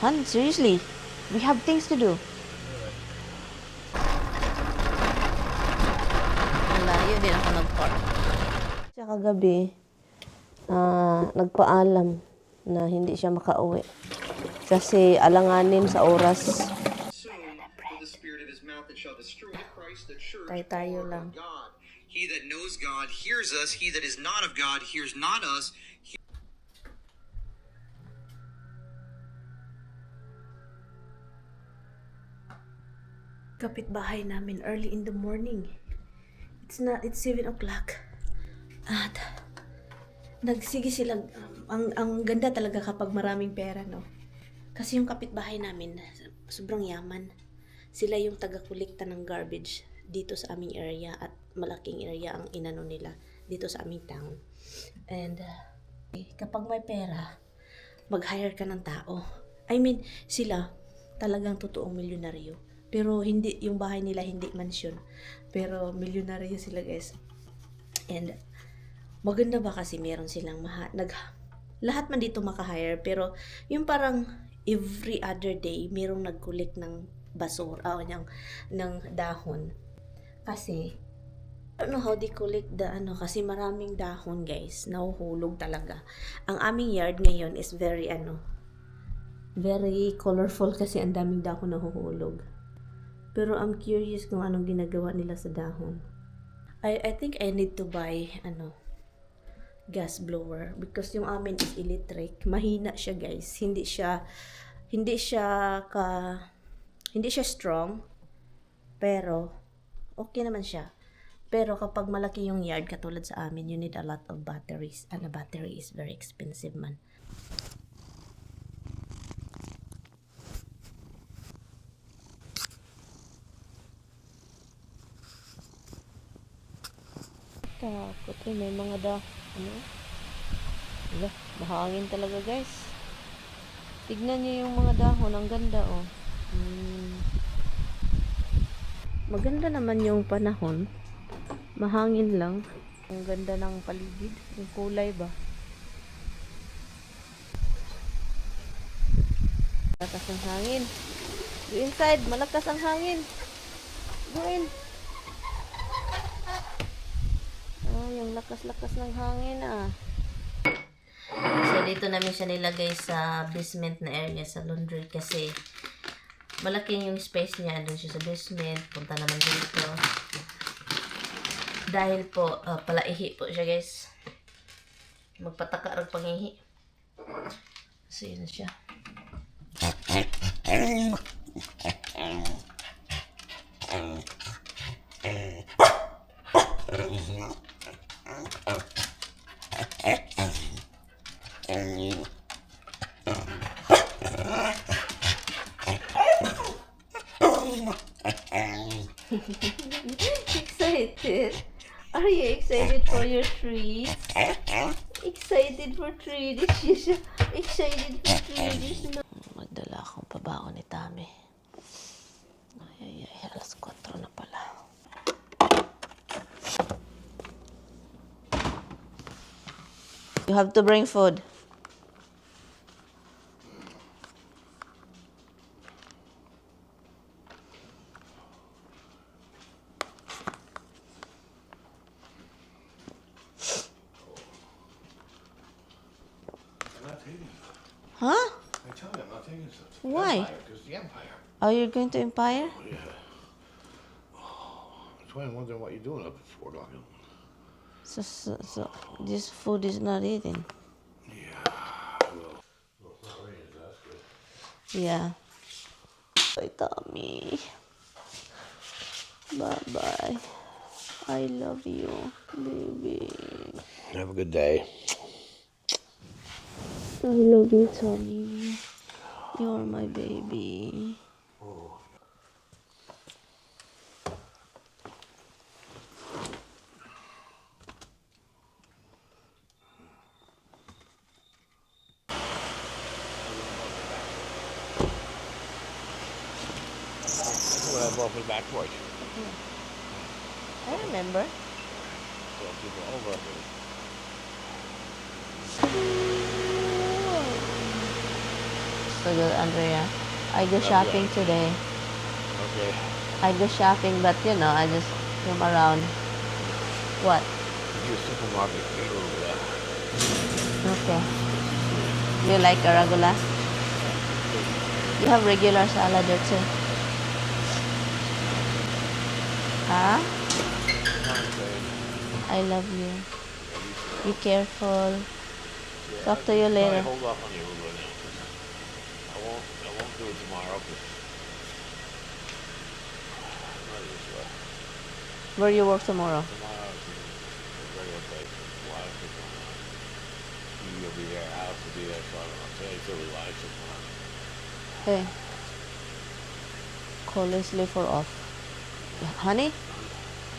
Han, seriously. We have things to do. Malayo din ako nag-park. Siya kagabi, ah, nagpaalam na hindi siya makauwi. Kasi alanganin sa oras. Tayo-tayo or lang. He that knows God hears us. He that is not of God hears not us. He- kapitbahay namin early in the morning. It's not, it's 7 o'clock. At nagsige sila, ang, ang ganda talaga kapag maraming pera, no? Kasi yung kapitbahay namin, sobrang yaman. Sila yung taga-kulikta ng garbage dito sa aming area at malaking area ang inano nila dito sa aming town. And uh, kapag may pera, mag-hire ka ng tao. I mean, sila talagang totoong milyonaryo. Pero hindi, yung bahay nila hindi mansion. Pero milyonaryo sila guys. And maganda ba kasi meron silang maha, nag, lahat man dito maka-hire. Pero yung parang every other day, merong nag-collect ng basura, o ng, ng dahon. Kasi, I don't know how they collect the ano kasi maraming dahon guys nahuhulog talaga ang aming yard ngayon is very ano very colorful kasi ang daming dahon nahuhulog pero I'm curious kung anong ginagawa nila sa dahon I I think I need to buy ano gas blower because yung amin is electric mahina siya guys hindi siya hindi siya ka hindi siya strong pero okay naman siya pero kapag malaki yung yard, katulad sa amin, you need a lot of batteries. And a battery is very expensive man. Takot eh, may mga da... Ano? Wala, mahangin talaga guys. Tignan niyo yung mga dahon, ang ganda oh. Hmm. Maganda naman yung panahon. Mahangin lang. Ang ganda ng paligid. Yung kulay ba? Malakas ang hangin. Go inside. Malakas ang hangin. Go in. Oh, yung lakas-lakas ng hangin ah. So, dito namin siya nilagay sa basement na area sa laundry kasi malaking yung space niya. Doon siya sa basement. Punta naman dito. Dahil po, uh, palaihi po siya guys. Magpataka rin pangihi. So, yun siya. excited? Are you excited for your treats? Excited for treats? Excited for treats. Magdala akong pabaon ni Tami. You have to bring food. I'm not taking it. Huh? I tell you, I'm not taking it. Why? Because the Empire. Are you going to Empire? Oh, yeah. That's why I'm wondering what you're doing up at four o'clock. So, so, so this food is not eating. Yeah. Well, well, it's not raining, so that's good. Yeah. Bye, Tommy. Bye bye. I love you, baby. Have a good day. I love you, Tommy. You're my baby. That's what I'm the back porch. I remember. So people over. to do, Andrea. I go shopping today. Okay. I go shopping, but you know, I just come around. What? Your supermarket get over there. Okay. You like arugula? You have regular salad there too. I love you. Be careful. Talk to you later. hold off on now. I won't. I won't do it tomorrow. 'cause not this way. Where you work tomorrow? Tomorrow regular place. A lot of people. You'll be there. Alex will be there. So I don't know. Today to relax tomorrow. Hey. Call Leslie for off. Honey?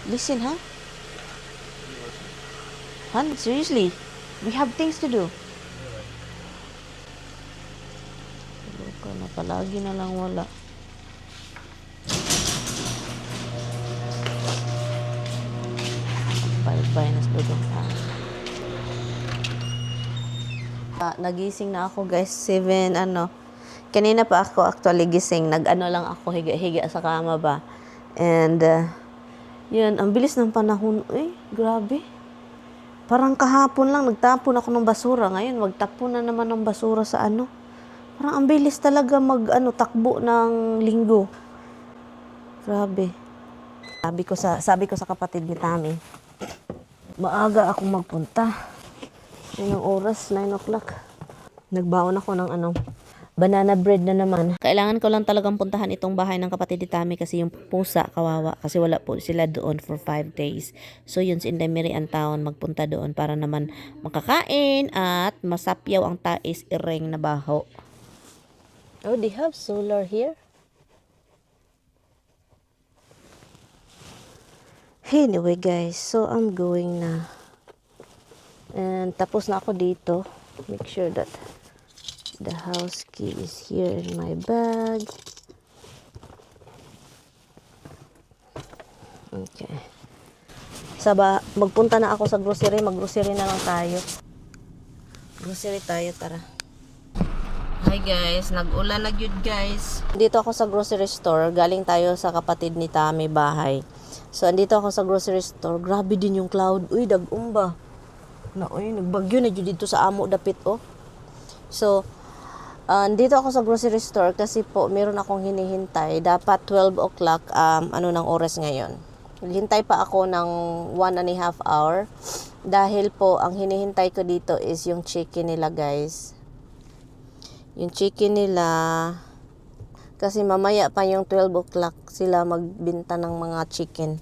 Listen, huh? Hon, seriously. We have things to do. Loka na palagi na lang wala. Bye-bye na ka. Ah, nagising na ako guys, 7 ano. Kanina pa ako actually gising, nag-ano lang ako higa-higa sa kama ba. And uh, yun, ang bilis ng panahon. Eh, grabe. Parang kahapon lang nagtapon ako ng basura. Ngayon, magtapon na naman ng basura sa ano. Parang ang bilis talaga mag ano, takbo ng linggo. Grabe. Sabi ko sa sabi ko sa kapatid ni Tami, maaga akong magpunta. Yun ang oras, 9 o'clock. Nagbaon ako ng ano, banana bread na naman. Kailangan ko lang talagang puntahan itong bahay ng kapatid ni Tami kasi yung pusa, kawawa. Kasi wala po sila doon for 5 days. So yun, si Inday Mary ang taon magpunta doon para naman makakain at masapyaw ang tais ireng na baho. Oh, they have solar here? Anyway guys, so I'm going na. And tapos na ako dito. Make sure that the house key is here in my bag. Okay. Saba, magpunta na ako sa grocery. Mag-grocery na lang tayo. Grocery tayo, tara. Hi guys, nag-ulan na yun guys. Dito ako sa grocery store. Galing tayo sa kapatid ni Tami bahay. So, andito ako sa grocery store. Grabe din yung cloud. Uy, dag-umba. Na, uy, nagbagyo na dyan dito sa amo dapit, oh. So, ah, andito ako sa grocery store kasi po, meron akong hinihintay. Dapat 12 o'clock, um, ano ng oras ngayon. Hintay pa ako ng one and a half hour. Dahil po, ang hinihintay ko dito is yung chicken nila, guys. Yung chicken nila, kasi mamaya pa yung 12 o'clock sila magbinta ng mga chicken.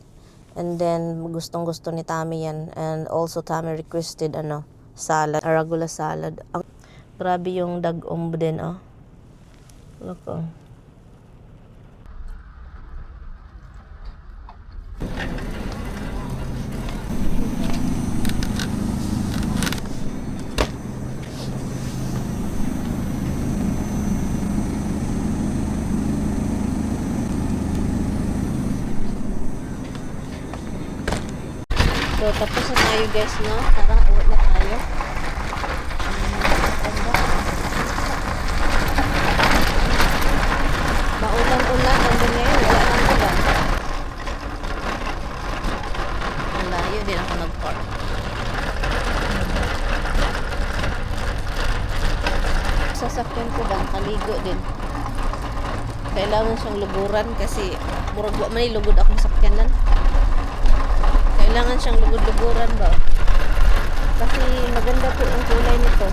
And then, gustong gusto ni Tami yan. And also, Tami requested, ano, salad, arugula salad. Ang, grabe yung dag-umb din, oh. Look, oh. So, tapos na tayo guys, no? Tara, uwi na tayo. Maulan-ulan, nandun ngayon, wala nang ulan. Ang layo din ako nag-park. Sasakyan ko ba, kaligo din. Kailangan siyang luguran kasi murag wa man lugod akong sakyanan. Kailangan siyang lugod-luguran ba? Kasi maganda po ang kulay nito.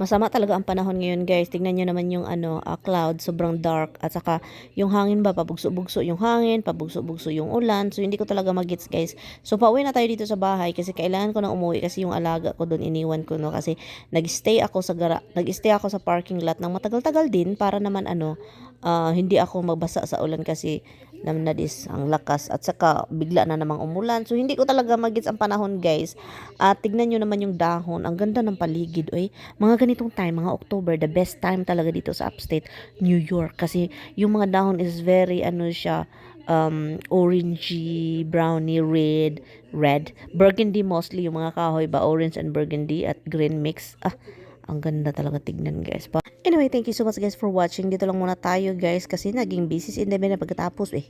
Masama talaga ang panahon ngayon guys. Tingnan nyo naman yung ano, ah, cloud, sobrang dark. At saka yung hangin ba, pabugso-bugso yung hangin, pabugso-bugso yung ulan. So hindi ko talaga magets guys. So pauwi na tayo dito sa bahay kasi kailangan ko na umuwi kasi yung alaga ko doon iniwan ko no. Kasi nag-stay ako sa gara nag-stay ako sa parking lot ng matagal-tagal din para naman ano, ah, hindi ako magbasa sa ulan kasi na dis ang lakas at saka bigla na namang umulan. So hindi ko talaga magets ang panahon guys. At tignan nyo naman yung dahon. Ang ganda ng paligid. Oy, mga ganitong time, mga October, the best time talaga dito sa upstate New York. Kasi yung mga dahon is very, ano siya, um, orangey, browny, red, red. Burgundy mostly, yung mga kahoy ba, orange and burgundy at green mix. Ah, ang ganda talaga tignan guys. Pa Anyway, thank you so much guys for watching. Dito lang muna tayo guys kasi naging busy si Indebe na pagkatapos eh.